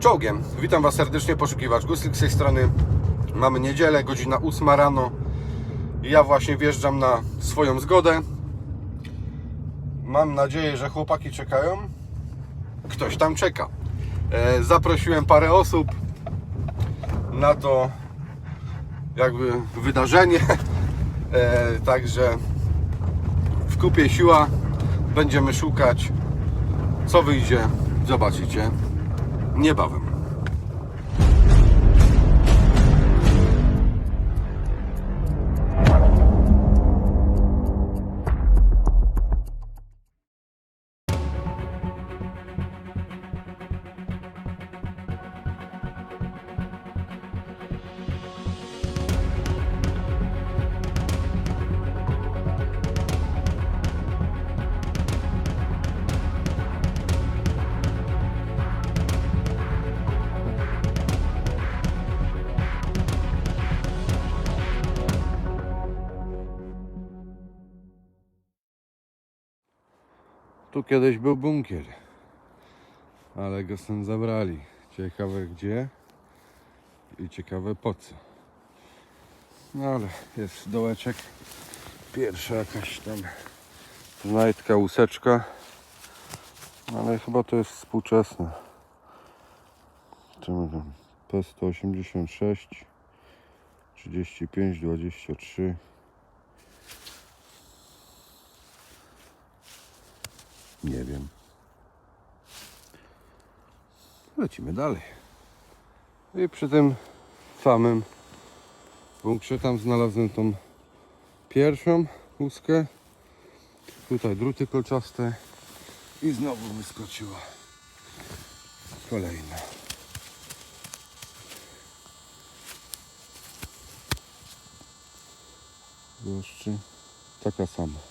Czołgiem. Witam Was serdecznie, poszukiwacz Guslik z tej strony. Mamy niedzielę, godzina 8 rano. Ja właśnie wjeżdżam na swoją zgodę. Mam nadzieję, że chłopaki czekają. Ktoś tam czeka. E, zaprosiłem parę osób na to jakby wydarzenie. E, także w kupie siła będziemy szukać. Co wyjdzie, zobaczycie niebawem. Tu kiedyś był bunkier, ale go stąd zabrali. Ciekawe gdzie i ciekawe po co. No ale jest dołeczek. Pierwsza jakaś tam znajdka, łuseczka. Ale chyba to jest współczesne. Czemu tam? P186 35 23 Nie wiem. Lecimy dalej. I przy tym samym bunkrze tam znalazłem tą pierwszą łuskę. Tutaj druty kolczaste. I znowu wyskoczyła kolejna. Jeszcze taka sama.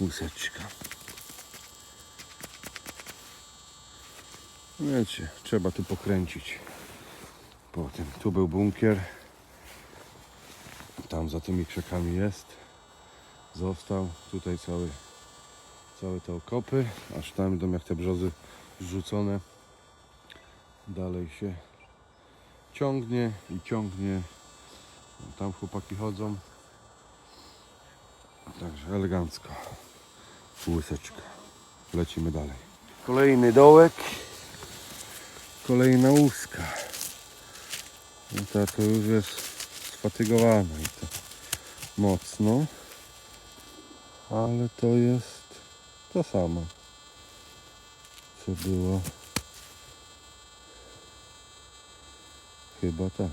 Łuseczka. Wiecie, trzeba tu pokręcić. Potem tu był bunkier. Tam za tymi krzakami jest. Został. Tutaj cały, całe te okopy. Aż tam będą jak te brzozy zrzucone. Dalej się ciągnie i ciągnie. Tam chłopaki chodzą. Także elegancko. Łyseczka. Lecimy dalej. Kolejny dołek. Kolejna łuska. No ta to już jest sfatygowana i to mocno. Ale to jest to samo. Co było. Chyba tak.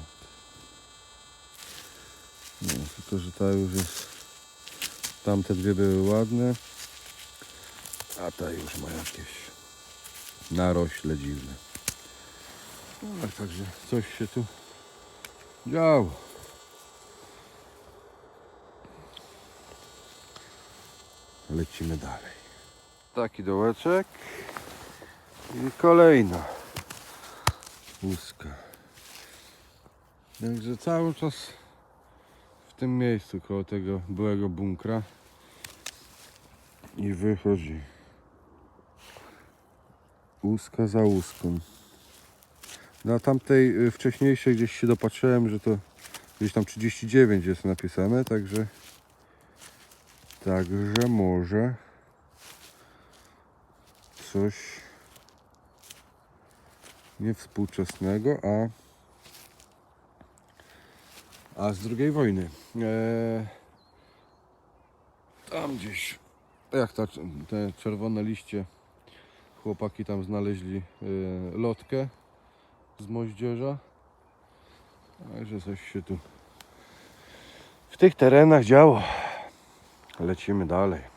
No, tylko że ta już jest Tamte dwie były ładne, a ta już ma jakieś narośle dziwne. No, także coś się tu działo. Lecimy dalej. Taki dołeczek i kolejna łuska. Także cały czas tym miejscu koło tego byłego bunkra i wychodzi łuska za łuską. Na tamtej y, wcześniejszej gdzieś się dopatrzyłem, że to gdzieś tam 39 jest napisane, także także może coś niewspółczesnego, a a z drugiej wojny. Eee, tam gdzieś, jak ta, te czerwone liście, chłopaki tam znaleźli e, lotkę z moździerza. Także coś się tu w tych terenach działo. Lecimy dalej.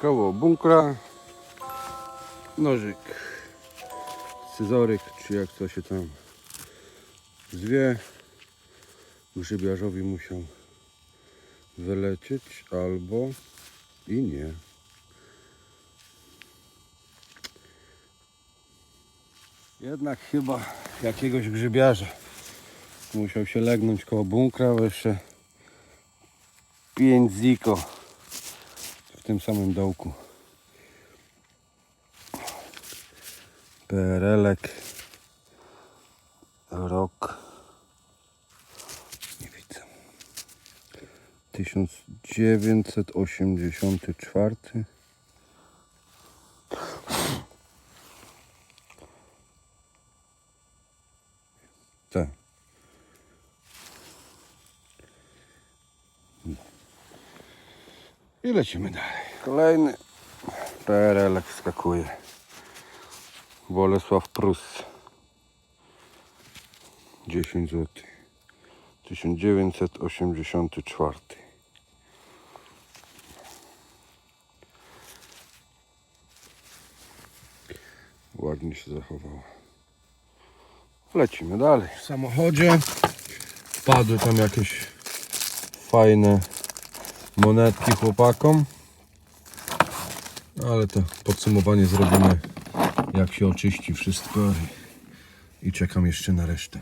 Koło bunkra, nożyk, scyzoryk, czy jak to się tam zwie. Grzybiarzowi musiał wylecieć albo i nie. Jednak chyba jakiegoś grzybiarza musiał się legnąć koło bunkra, bo jeszcze 5 ziko tym samym dołku. PRL-ek rok. Nie widzę. 1984 I lecimy dalej. Kolejny PRL wskakuje. Bolesław Prus. 10 zł. 1984. Ładnie się zachowała. Lecimy dalej. W samochodzie wpadły tam jakieś fajne monetki chłopakom. Ale to podsumowanie zrobimy jak się oczyści wszystko i, czekam jeszcze na resztę.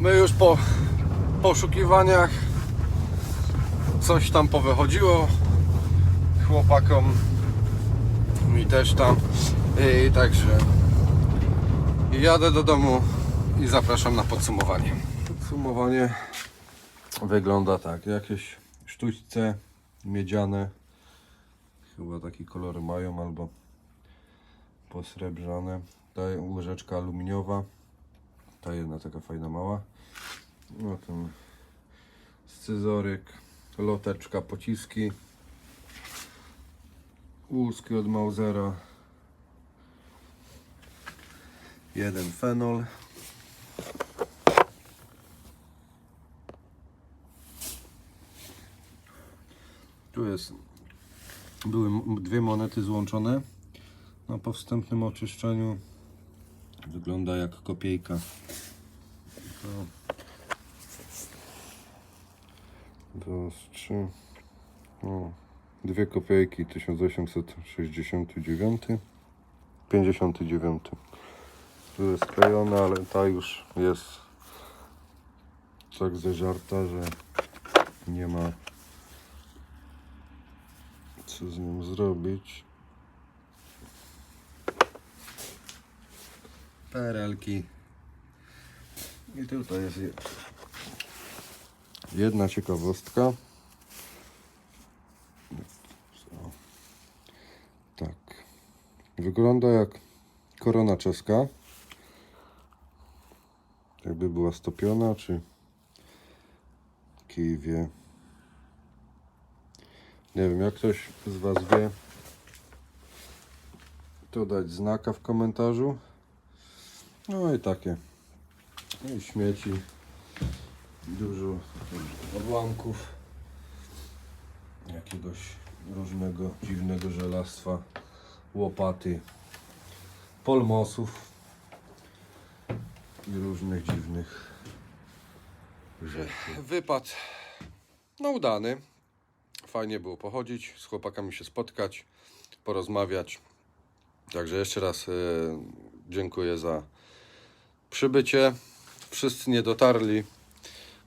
My już po poszukiwaniach coś tam powychodziło. Chłopakom mi też tam. I także jadę do domu i zapraszam na podsumowanie. Podsumowanie wygląda tak. Jakieś sztućce miedziane chyba taki kolor mają albo posrebrzane. Ta łyżeczka aluminiowa ta jedna taka fajna mała. No ten scyzoryk, loteczka, pociski. Łuski od Mausera. Jeden fenol. Tu jest były dwie monety złączone. No po wstępnym oczyszczeniu wygląda jak kopiejka. To Raz, trzy. O, dwie kopiejki 1869 59 Tu jest klejona, ale ta już jest tak zeżarta, że nie ma co z nią zrobić. PRL-ki. I tutaj jest je- jedna ciekawostka. Tak. Wygląda jak korona czeska. Jakby była stopiona, czy kij wie. Nie wiem, jak ktoś z Was wie, to dać znaka w komentarzu. No i takie. No i śmieci. Dużo odłamków. Jakiegoś różnego dziwnego żelastwa. Łopaty. Polmosów. I różnych dziwnych rzeczy. Wypad no udany. Fajnie było pochodzić, z chłopakami się spotkać, porozmawiać. Także jeszcze raz e, dziękuję za przybycie. Wszyscy nie dotarli,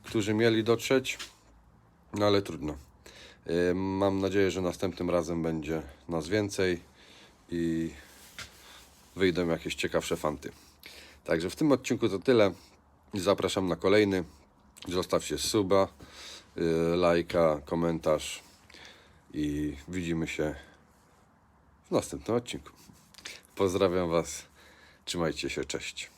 którzy mieli dotrzeć, no ale trudno. E, Mam nadzieję, że następnym razem będzie nas więcej i wyjdą jakieś ciekawsze fanty. Także w tym odcinku to tyle. Zapraszam na kolejny. Zostawcie suba, yy, lajka, komentarz i widzimy się w następnym odcinku. Pozdrawiam Was. Trzymajcie się, cześć.